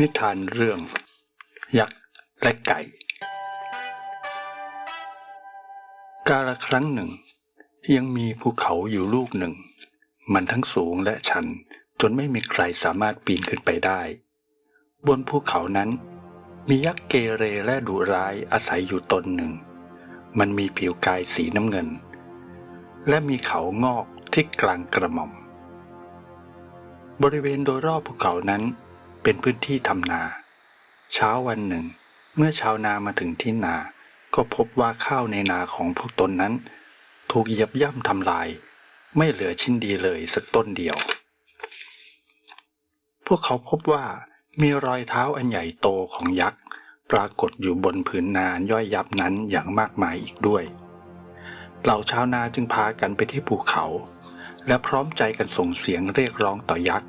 นิทานเรื่อง ยักษ์และไก่ กาลครั้งหนึ่ง ยังมีภูเขาอยู่ลูกหนึ่ง มันทั้งสูงและชันจนไม่มีใครสามารถปีนขึ้นไปได้ บนภูเขานั้น มียักษ์เกเรและดุร้ายอาศัยอยู่ตนหนึ่ง มันมีผิวกายสีน้ำเงิน และมีเขางอกที่กลางกระหม่อม บริเวณโดยรอบภูเขานั้น เป็นพื้นที่ทำนา เช้าวันหนึ่ง เมื่อชาวนามาถึงที่นา ก็พบว่าข้าวในนาของพวกตนนั้น ถูกเหยียบย่ำทำลาย ไม่เหลือชิ้นดีเลยสักต้นเดียว พวกเขาพบว่ามีรอยเท้าอันใหญ่โตของยักษ์ปรากฏอยู่บนผืนนาย่อยยับนั้นอย่างมากมายอีกด้วย เหล่าชาวนาจึงพากันไปที่ภูเขา และพร้อมใจกันส่งเสียงเรียกร้องต่อยักษ์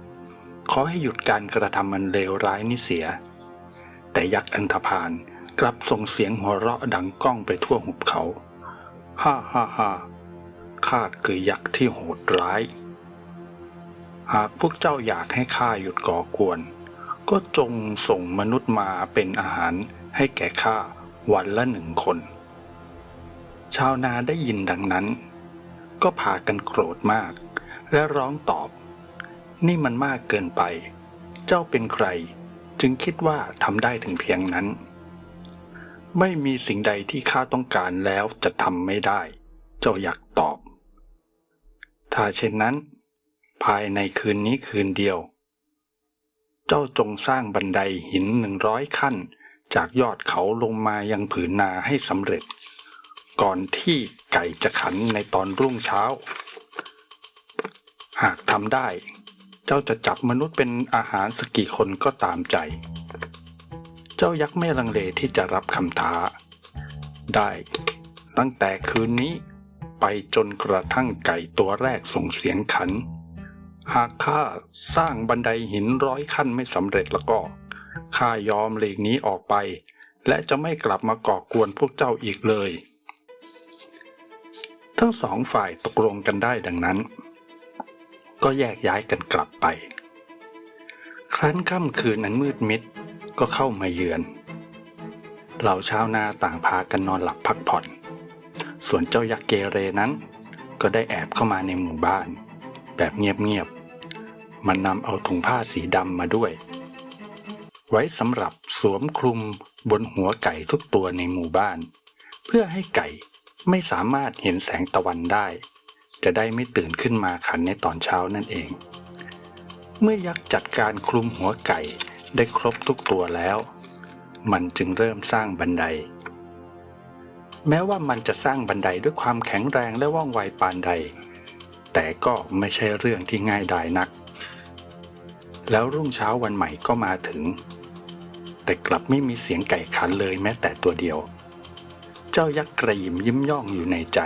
ขอให้หยุดการกระทำมันเลวร้ายนี้เสีย แต่ยักษ์อันธพาลกลับส่งเสียงหัวเราะดังก้องไปทั่วหุบเขา ฮ่าฮ่าฮ่าข้าคือยักษ์ที่โหดร้าย หากพวกเจ้าอยากให้ข้าหยุดก่อกวน ก็จงส่งมนุษย์มาเป็นอาหารให้แก่ข้าวันละหนึ่งคน ชาวนาได้ยินดังนั้น ก็พากันโกรธมาก และร้องตอบ นี่มันมากเกินไป เจ้าเป็นใคร จึงคิดว่าทำได้ถึงเพียงนั้น ไม่มีสิ่งใดที่ข้าต้องการแล้วจะทำไม่ได้ เจ้าอยากตอบ ถ้าเช่นนั้น ภายในคืนนี้คืนเดียว เจ้าจงสร้างบันไดหินหนึ่งร้อยขั้น จากยอดเขาลงมายังผืนนาให้สำเร็จ ก่อนที่ไก่จะขันในตอนรุ่งเช้าหากทำได้ เจ้าจะจับมนุษย์เป็นอาหารสักกี่คนก็ตามใจ เจ้ายักษ์ไม่ลังเลที่จะรับคำท้า ได้ตั้งแต่คืนนี้ไปจนกระทั่งไก่ตัวแรกส่งเสียงขัน หากข้าสร้างบันไดหินร้อยขั้นไม่สำเร็จแล้วก็ข้ายอมหลีกนี้ออกไป และจะไม่กลับมาก่อกวนพวกเจ้าอีกเลย ทั้งสองฝ่ายตกลงกันได้ดังนั้น ก็แยกย้ายกันกลับไป ครั้นค่ำคืนนั้นมืดมิดก็เข้ามาเยือน เหล่าชาวนาต่างพากันนอนหลับพักผ่อน ส่วนเจ้ายักษ์เกเรนั้น ก็ได้แอบเข้ามาในหมู่บ้าน แบบเงียบๆ มันนำเอาถุงผ้าสีดำมาด้วย ไว้สำหรับสวมคลุมบนหัวไก่ทุกตัวในหมู่บ้าน เพื่อให้ไก่ไม่สามารถเห็นแสงตะวันได้ จะได้ไม่ตื่นขึ้นมาขันในตอนเช้านั่นเอง เมื่อยักษ์จัดการคลุมหัวไก่ได้ครบทุกตัวแล้ว มันจึงเริ่มสร้างบันได แม้ว่ามันจะสร้างบันไดด้วยความแข็งแรงและว่องไวปานใด แต่ก็ไม่ใช่เรื่องที่ง่ายดายนัก แล้วรุ่งเช้าวันใหม่ก็มาถึง แต่กลับไม่มีเสียงไก่ขันเลยแม้แต่ตัวเดียว เจ้ายักษ์กระยิมยิ้มย่องอยู่ในใจ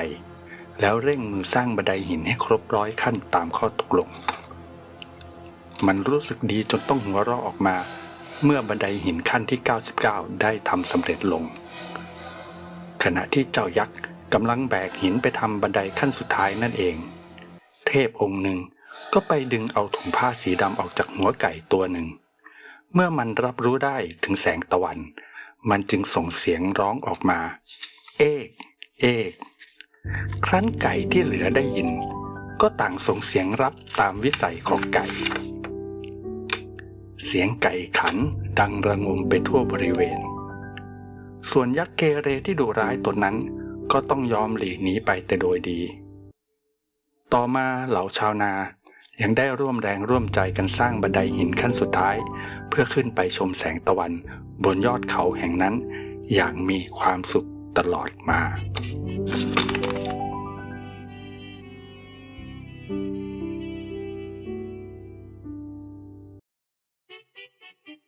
แล้วเร่งมือสร้างบันไดหินให้ครบร้อยขั้นตามข้อตกลง มันรู้สึกดีจนต้องหัวเราะออกมา เมื่อบันไดหินขั้นที่ 99 ได้ทำสำเร็จลง ขณะที่เจ้ายักษ์กำลังแบกหินไปทำบันไดขั้นสุดท้ายนั่นเอง เทพองค์หนึ่งก็ไปดึงเอาถุงผ้าสีดำออกจากหัวไก่ตัวหนึ่ง เมื่อมันรับรู้ได้ถึงแสงตะวัน มันจึงส่งเสียงร้องออกมา เอก เอก ครั้นไก่ที่เหลือได้ยิน ก็ต่างส่งเสียงรับตามวิสัยของไก่ เสียงไก่ขันดังระงมไปทั่วบริเวณ ส่วนยักษ์เกเรที่ดุร้ายตนนั้นก็ต้องยอมหลีกหนีไปแต่โดยดี ต่อมาเหล่าชาวนายังได้ร่วมแรงร่วมใจกันสร้างบันไดหินขั้นสุดท้าย เพื่อขึ้นไปชมแสงตะวันบนยอดเขาแห่งนั้น อย่างมีความสุขตลอดมา ピッピッピッ。